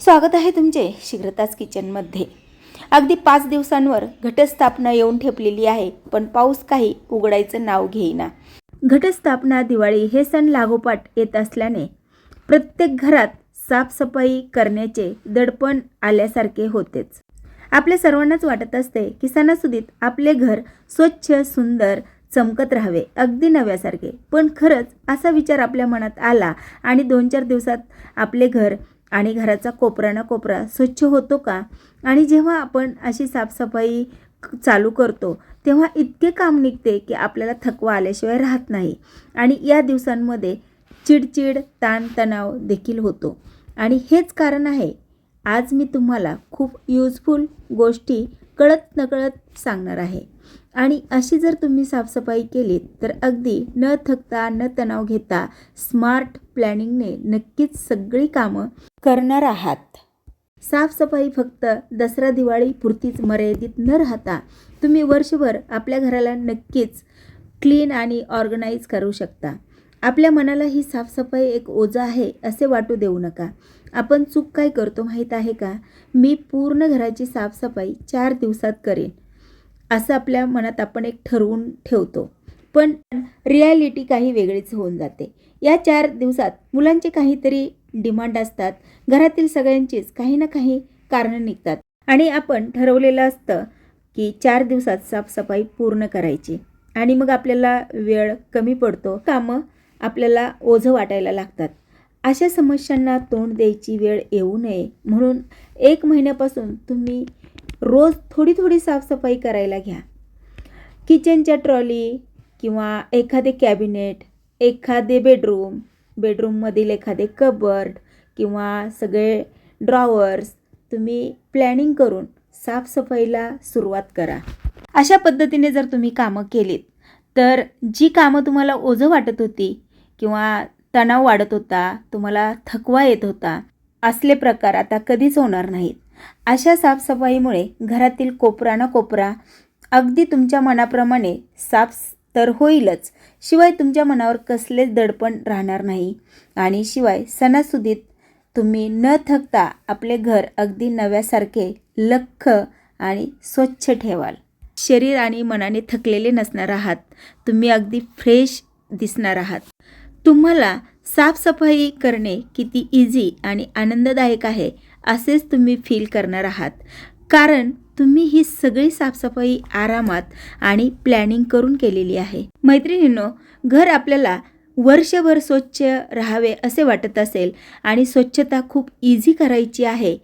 स्वागत आहे तुमचे शीघ्रताच किचनमध्ये. अगदी पाच दिवसांवर घटस्थापना येऊन ठेपलेली आहे पण पाऊस काही उघडायचं नाव घेईना. घटस्थापना दिवाळी हे सण लागोपाठ येत असल्याने प्रत्येक घरात साफसफाई करण्याचे दडपण आल्यासारखे होतेच. आपल्या सर्वांनाच वाटत असते की सणासुदीत आपले घर स्वच्छ सुंदर चमकत राहावे अगदी नव्यासारखे. पण खरंच असा विचार आपल्या मनात आला आणि दोन चार दिवसात आपले घर आणि घराचा कोपरा ना कोपरा स्वच्छ होतो का? आणि जेव्हा आपण अशी साफसफाई चालू करतो तेव्हा इतके काम निघते की आपल्याला थकवा आल्याशिवाय राहत नाही. आणि या दिवसांमध्ये चिडचिड ताणतणाव देखील होतो. आणि हेच कारण आहे. आज मी तुम्हाला खूप यूजफुल गोष्टी कळत नकळत सांगणार आहे. आणि अशी जर तुम्ही साफसफाई केलीत तर अगदी न थकता न तणाव घेता स्मार्ट प्लॅनिंगने नक्कीच सगळी कामं करणार आहात. साफसफाई फक्त दसरा दिवाळी पुरतीच मर्यादित न राहता तुम्ही वर्षभर आपल्या घराला नक्कीच क्लीन आणि ऑर्गनाईज करू शकता. आपल्या मनाला ही साफसफाई एक ओझं आहे असे वाटू देऊ नका. आपण चूक काय करतो माहीत आहे का? मी पूर्ण घराची साफसफाई चार दिवसात करेन. असं आपल्या मनात आपण एक ठरवून ठेवतो. पण रियालिटी काही वेगळीच होऊन जाते. या चार दिवसात मुलांचे काहीतरी डिमांड असतात. घरातील सगळ्यांचीच काही ना काही कारणं निघतात. आणि आपण ठरवलेलं असतं की चार दिवसात साफसफाई पूर्ण करायची. आणि मग आपल्याला वेळ कमी पडतो. कामं आपल्याला ओझं वाटायला लागतात. अशा समस्यांना तोंड द्यायची वेळ येऊ नये. म्हणून एक महिन्यापासून तुम्ही रोज थोडी थोडी साफसफाई करायला घ्या. किचनच्या ट्रॉली किंवा एखादे कॅबिनेट एखादे बेडरूम बेडरूममधील एखादे कबर्ड किंवा सगळे ड्रॉवर्स तुम्ही प्लॅनिंग करून साफसफाईला सुरुवात करा. अशा पद्धतीने जर तुम्ही कामं केलीत तर जी कामं तुम्हाला ओझं वाटत होती किंवा तणाव वाढत होता तुम्हाला थकवा येत होता असले प्रकार आता कधीच होणार नाहीत. अशा साफसफाईमुळे घरातील कोपरा ना कोपरा अगदी तुमच्या मनाप्रमाणे साफ तर होईलच. शिवाय तुमच्या मनावर कसलेच दडपण राहणार नाही. आणि शिवाय सणासुदीत तुम्ही न थकता आपले घर अगदी नव्यासारखे लख्ख आणि स्वच्छ ठेवाल. शरीर आणि मनाने थकलेले नसणार आहात. तुम्ही अगदी फ्रेश दिसणार आहात. तुम्हाला साफसफाई करणे किती इझी आणि आनंददायक आहे असेच तुम्ही फील करणार आहात. कारण तुम्ही ही सगळी साफसफाई आरामात आणि प्लॅनिंग करून केलेली आहे. मैत्रिणींनो घर आपल्याला वर्षभर स्वच्छ राहावे असे वाटत असेल आणि स्वच्छता खूप इझी करायची आहे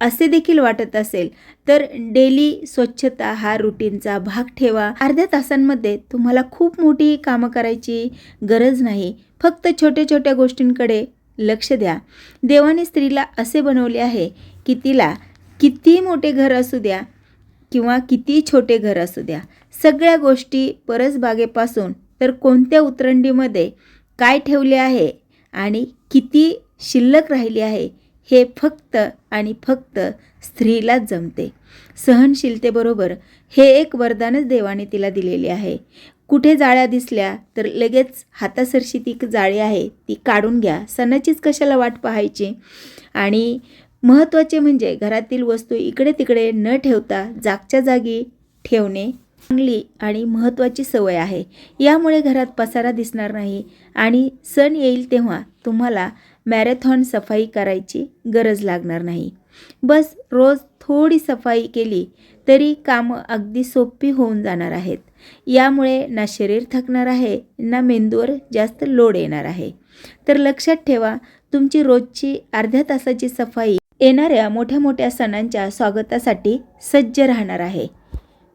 असे देखील वाटत असेल तर डेली स्वच्छता हा रुटीनचा भाग ठेवा. अर्ध्या तासांमध्ये तुम्हाला खूप मोठी कामं करायची गरज नाही. फक्त छोट्या छोट्या गोष्टींकडे लक्ष द्या. देवाने स्त्रीला असे बनवले आहे की तिला किती मोठे घर असू द्या किंवा किती छोटे घर असू द्या सगळ्या गोष्टी परसबागेपासून तर कोणत्या उतरंडीमध्ये काय ठेवले आहे आणि किती शिल्लक राहिली आहे हे फक्त आणि फक्त स्त्रीलाच जमते. सहनशीलतेबरोबर हे एक वरदानच देवाने तिला दिलेले आहे. कुठे जाळ्या दिसल्या तर लगेच हातासरशी ती जाळी आहे ती काढून घ्या. सणाचीच कशाला वाट पाहायची? आणि महत्त्वाचे म्हणजे घरातील वस्तू इकडे तिकडे न ठेवता जागच्या जागी ठेवणे चांगली आणि महत्त्वाची सवय आहे. यामुळे घरात पसारा दिसणार नाही आणि सण येईल तेव्हा तुम्हाला मॅरेथॉन सफाई करायची गरज लागणार नाही. बस रोज थोडी सफाई केली तरी कामं अगदी सोपी होऊन जाणार आहेत. यामुळे ना शरीर थकणार आहे ना मेंदूवर जास्त लोड येणार आहे. तर लक्षात ठेवा तुमची रोजची अर्ध्या तासाची सफाई येणाऱ्या मोठ्या मोठ्या सणांच्या स्वागतासाठी सज्ज राहणार आहे.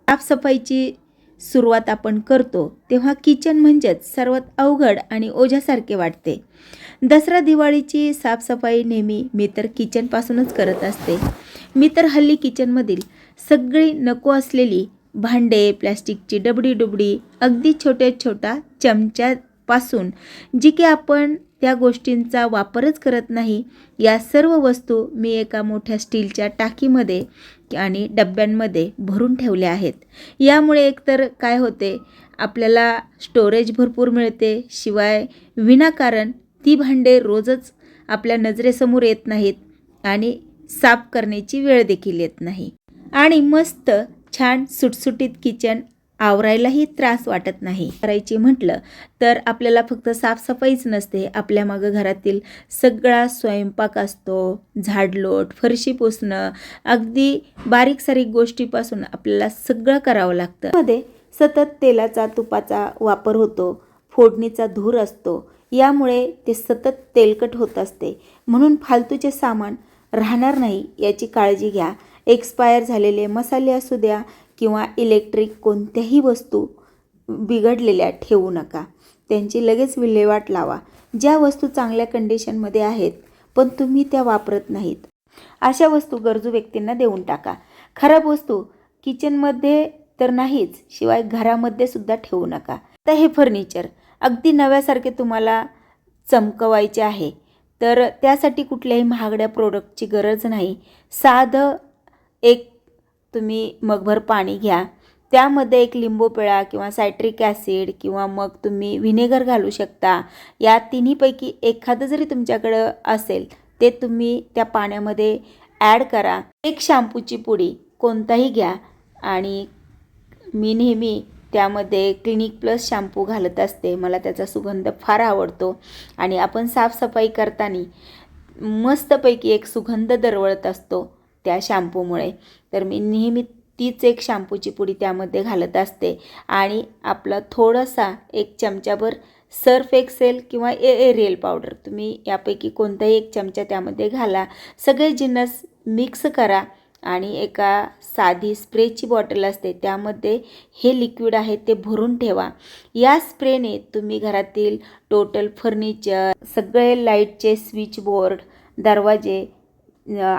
साफसफाईची सुरुवात आपण करतो तेव्हा किचन म्हणजेच सर्वात अवघड आणि ओझ्यासारखे वाटते. दसरा दिवाळीची साफसफाई नेहमी मी तर किचनपासूनच करत असते. मी तर हल्ली किचनमधील सगळी नको असलेली भांडे प्लॅस्टिकची डबडी डुबडी अगदी छोट्या छोटा पासून जी की आपण त्या गोष्टींचा वापरच करत नाही या सर्व वस्तू मी एका मोठ्या स्टीलच्या टाकीमध्ये आणि डब्यांमध्ये भरून ठेवल्या आहेत. यामुळे एकतर काय होते आपल्याला स्टोरेज भरपूर मिळते शिवाय विनाकारण ती भांडे रोजच आपल्या नजरेसमोर येत नाहीत आणि साफ करण्याची वेळ देखील येत नाही. आणि मस्त छान सुटसुटीत किचन आवरायलाही त्रास वाटत नाही. करायची म्हटलं तर आपल्याला फक्त साफसफाईच नसते. आपल्या मागं घरातील सगळा स्वयंपाक असतो. झाडलोट फरशी पुसणं अगदी बारीक सारीक गोष्टीपासून आपल्याला सगळं करावं लागतं. मध्ये सतत तेलाचा तुपाचा वापर होतो. फोडणीचा धूर असतो. यामुळे ते सतत तेलकट होत असते. म्हणून फालतूचे सामान राहणार नाही याची काळजी घ्या. एक्सपायर झालेले मसाले असू द्या किंवा इलेक्ट्रिक कोणत्याही वस्तू बिघडलेल्या ठेवू नका. त्यांची लगेच विल्हेवाट लावा. ज्या वस्तू चांगल्या कंडिशनमध्ये आहेत पण तुम्ही त्या वापरत नाहीत. अशा वस्तू गरजू व्यक्तींना देऊन टाका. खराब वस्तू किचनमध्ये तर नाहीच शिवाय घरामध्ये सुद्धा ठेवू नका. तर हे फर्निचर अगदी नव्यासारखे तुम्हाला चमकवायचे आहे तर त्यासाठी कुठल्याही महागड्या प्रोडक्टची गरज नाही. साधं एक तुम्ही मगभर पाणी घ्या. त्यामध्ये एक लिंबू पिळा किंवा सायट्रिक ॲसिड किंवा मग तुम्ही व्हिनेगर घालू शकता. या तिन्हीपैकी एखादं जरी तुमच्याकडं असेल ते तुम्ही त्या पाण्यामध्ये ॲड करा. एक शॅम्पूची पुडी कोणताही घ्या आणि मी नेहमी त्यामध्ये क्लिनिक प्लस शॅम्पू घालत असते. मला त्याचा सुगंध फार आवडतो आणि आपण साफसफाई करताना मस्तपैकी एक सुगंध दरवळत असतो त्या शॅम्पूमुळे. तर मी नेहमी तीच एक शॅम्पूची पुडी त्यामध्ये घालत असते. आणि आपला थोडासा एक चमचाभर सर्फ एक्सेल किंवा ए एरियल पावडर तुम्ही यापैकी कोणताही एक चमचा त्यामध्ये घाला. सगळे जिन्नस मिक्स करा आणि एका साधी स्प्रेची बॉटल असते त्यामध्ये हे लिक्विड आहे ते भरून ठेवा. या स्प्रेने तुम्ही घरातील टोटल फर्निचर सगळे लाईटचे स्विच बोर्ड दरवाजे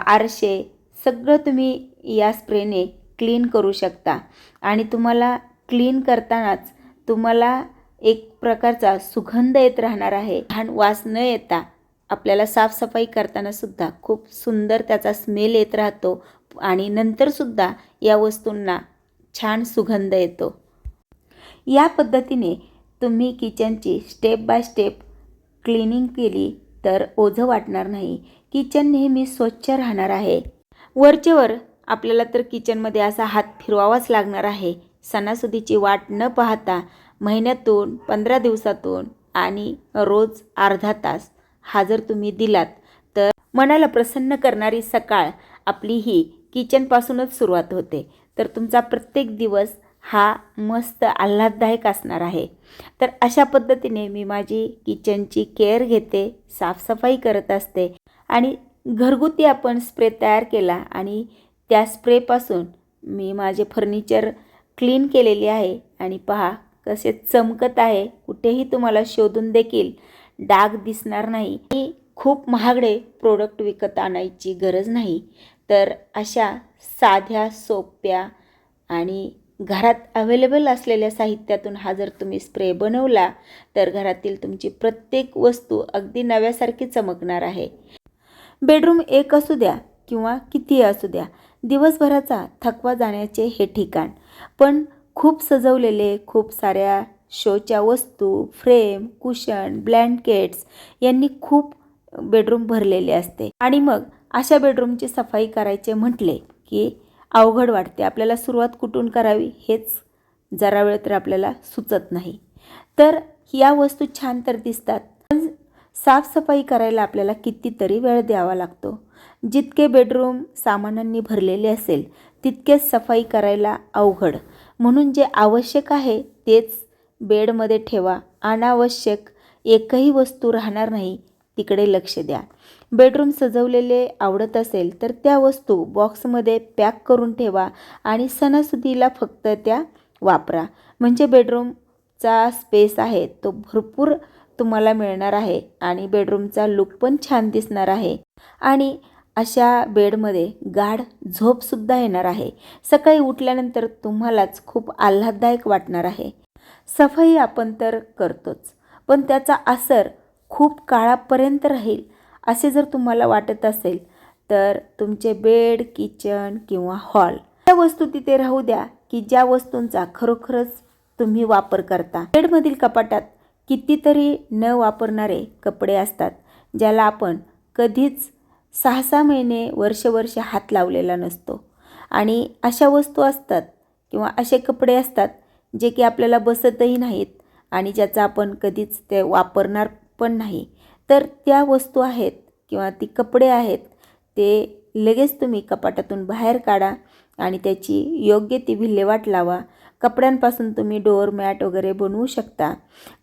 आरशे सगळं तुम्ही या स्प्रेने क्लीन करू शकता. आणि तुम्हाला क्लीन करतानाच तुम्हाला एक प्रकारचा सुगंध येत राहणार आहे. घाण वास न येता आपल्याला साफसफाई करतानासुद्धा खूप सुंदर त्याचा स्मेल येत राहतो आणि नंतरसुद्धा या वस्तूंना छान सुगंध येतो. या पद्धतीने तुम्ही किचनची स्टेप बाय स्टेप क्लिनिंग केली तर ओझं वाटणार नाही. किचन नेहमी स्वच्छ राहणार आहे. वरचेवर आपल्याला तर किचनमध्ये असा हात फिरवावाच लागणार आहे. सणासुदीची वाट न पाहता महिन्यातून पंधरा दिवसातून आणि रोज अर्धा तास हा जर तुम्ही दिलात तर मनाला प्रसन्न करणारी सकाळ आपली ही किचनपासूनच सुरुवात होते. तर तुमचा प्रत्येक दिवस हा मस्त आल्हाददायक असणार आहे. तर अशा पद्धतीने मी माझी किचनची केअर घेते साफसफाई करत असते आणि घरगुती आपण स्प्रे तयार केला आणि त्या स्प्रेपासून मी माझे फर्निचर क्लीन केलेले आहे. आणि पहा कसे चमकत आहे. कुठेही तुम्हाला शोधून देखील डाग दिसणार नाही. आणि खूप महागडे प्रोडक्ट विकत आणायची गरज नाही. तर अशा साध्या सोप्या आणि घरात अवेलेबल असलेल्या साहित्यातून हा जर तुम्ही स्प्रे बनवला तर घरातील तुमची प्रत्येक वस्तू अगदी नव्यासारखी चमकणार आहे. बेडरूम एक असू द्या किंवा कितीही असू द्या दिवसभराचा थकवा जाण्याचे हे ठिकाण. पण खूप सजवलेले खूप साऱ्या शोच्या वस्तू फ्रेम कुशन ब्लँकेट्स यांनी खूप बेडरूम भरलेले असते. आणि मग अशा बेडरूमची सफाई करायचे म्हटले की अवघड वाटते. आपल्याला सुरुवात कुठून करावी हेच जरा वेळ तर आपल्याला सुचत नाही. तर या वस्तू छान तर दिसतात साफसफाई करायला आपल्याला कितीतरी वेळ द्यावा लागतो. जितके बेडरूम सामानांनी भरलेले असेल तितकेच सफाई करायला अवघड. म्हणून जे आवश्यक आहे तेच बेडमध्ये ठेवा. अनावश्यक एकही वस्तू राहणार नाही तिकडे लक्ष द्या. बेडरूम सजवलेले आवडत असेल तर त्या वस्तू बॉक्समध्ये पॅक करून ठेवा आणि सणासुदीला फक्त त्या वापरा. म्हणजे बेडरूमचा स्पेस आहे तो भरपूर तुम्हाला मिळणार आहे आणि बेडरूमचा लुक पण छान दिसणार आहे. आणि अशा बेडमध्ये गाढ झोपसुद्धा येणार आहे. सकाळी उठल्यानंतर तुम्हालाच खूप आल्हाददायक वाटणार आहे. सफाई आपण तर करतोच पण त्याचा असर खूप काळापर्यंत राहील असे जर तुम्हाला वाटत असेल तर तुमचे बेड किचन किंवा हॉल त्या वस्तू तिथे राहू द्या की ज्या वस्तूंचा खरोखरच तुम्ही वापर करता. बेडमधील कपाटात कितीतरी न वापरणारे कपडे असतात ज्याला आपण कधीच सहा सहा महिने वर्ष वर्ष हात लावलेला नसतो. आणि अशा वस्तू असतात किंवा असे कपडे असतात जे की आपल्याला बसतही नाहीत आणि ज्याचा आपण कधीच ते वापरणार पण नाही. तर त्या वस्तू आहेत किंवा ती कपडे आहेत ते लगेच तुम्ही कपाटातून बाहेर काढा आणि त्याची योग्य ती विल्हेवाट लावा कपड्यांपासून तुम्ही डोअर मॅट वगैरे बनवू शकता.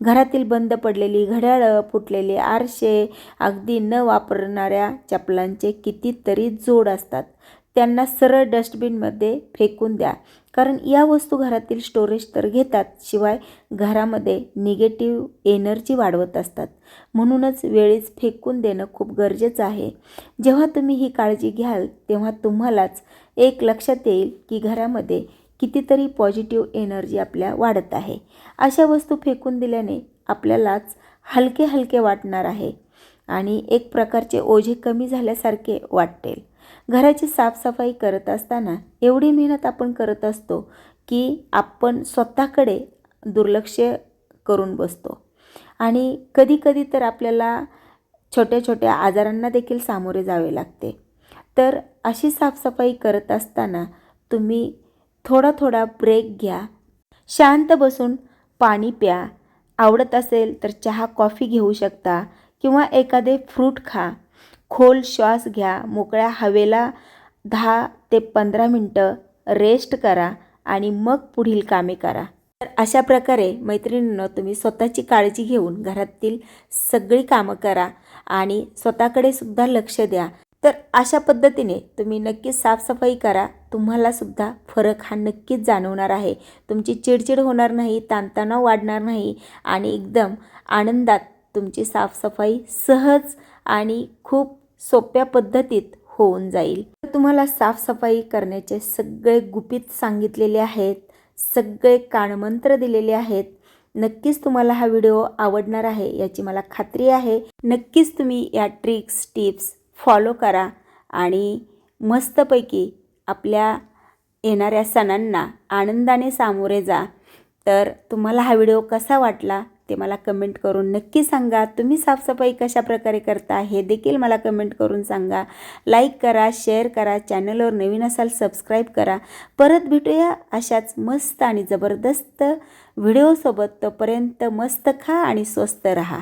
घरातील बंद पडलेली घड्याळं फुटलेले आरसे अगदी न वापरणाऱ्या चपलांचे कितीतरी जोड असतात. त्यांना सरळ डस्टबिनमध्ये फेकून द्या. कारण या वस्तू घरातील स्टोरेज तर घेतात शिवाय घरामध्ये निगेटिव्ह एनर्जी वाढवत असतात. म्हणूनच वेळीच फेकून देणं खूप गरजेचं आहे. जेव्हा तुम्ही ही काळजी घ्याल तेव्हा तुम्हालाच एक लक्षात येईल की घरामध्ये कितीतरी पॉझिटिव्ह एनर्जी आपल्या वाढत आहे. अशा वस्तू फेकून दिल्याने आपल्यालाच हलके हलके वाटणार आहे आणि एक प्रकारचे ओझे कमी झाल्यासारखे वाटेल. घराची साफसफाई करत असताना एवढी मेहनत आपण करत असतो की आपण स्वतःकडे दुर्लक्ष करून बसतो. आणि कधीकधी तर आपल्याला छोट्या छोट्या आजारांना देखील सामोरे जावे लागते. तर अशी साफसफाई करत असताना तुम्ही थोडा थोडा ब्रेक घ्या. शांत बसून पाणी प्या. आवडत असेल तर चहा कॉफी घेऊ शकता किंवा एखादे फ्रूट खा. खोल श्वास घ्या. मोकळ्या हवेला दहा ते पंधरा मिनटं रेस्ट करा आणि मग पुढील कामे करा. तर अशा प्रकारे मैत्रिणींनो तुम्ही स्वतःची काळजी घेऊन घरातील सगळी कामं करा आणि स्वतःकडे सुद्धा लक्ष द्या. तर अशा पद्धतीने तुम्ही नक्कीच साफसफाई करा. तुम्हालासुद्धा फरक हा नक्कीच जाणवणार आहे. तुमची चिडचिड होणार नाही ताणतणाव वाढणार नाही आणि एकदम आनंदात तुमची साफसफाई सहज आणि खूप सोप्या पद्धतीत होऊन जाईल. तुम्हाला साफसफाई करण्याचे सगळे गुपित सांगितलेले आहेत सगळे कानमंत्र दिलेले आहेत. नक्कीच तुम्हाला हा व्हिडिओ आवडणार आहे याची मला खात्री आहे. नक्कीच तुम्ही या ट्रिक्स टिप्स फॉलो करा आणि मस्तपैकी आपल्या येणाऱ्या सणांना आनंदाने सामोरे जा. तर तुम्हाला हा व्हिडिओ कसा वाटला ते मला कमेंट करून नक्की सांगा. तुम्ही साफसफाई कशा प्रकारे करता हे देखील मला कमेंट करून सांगा. लाईक करा शेअर करा चॅनलवर नवीन असाल सबस्क्राईब करा. परत भेटूया अशाच मस्त आणि जबरदस्त व्हिडिओसोबत. तोपर्यंत मस्त खा आणि स्वस्त रहा.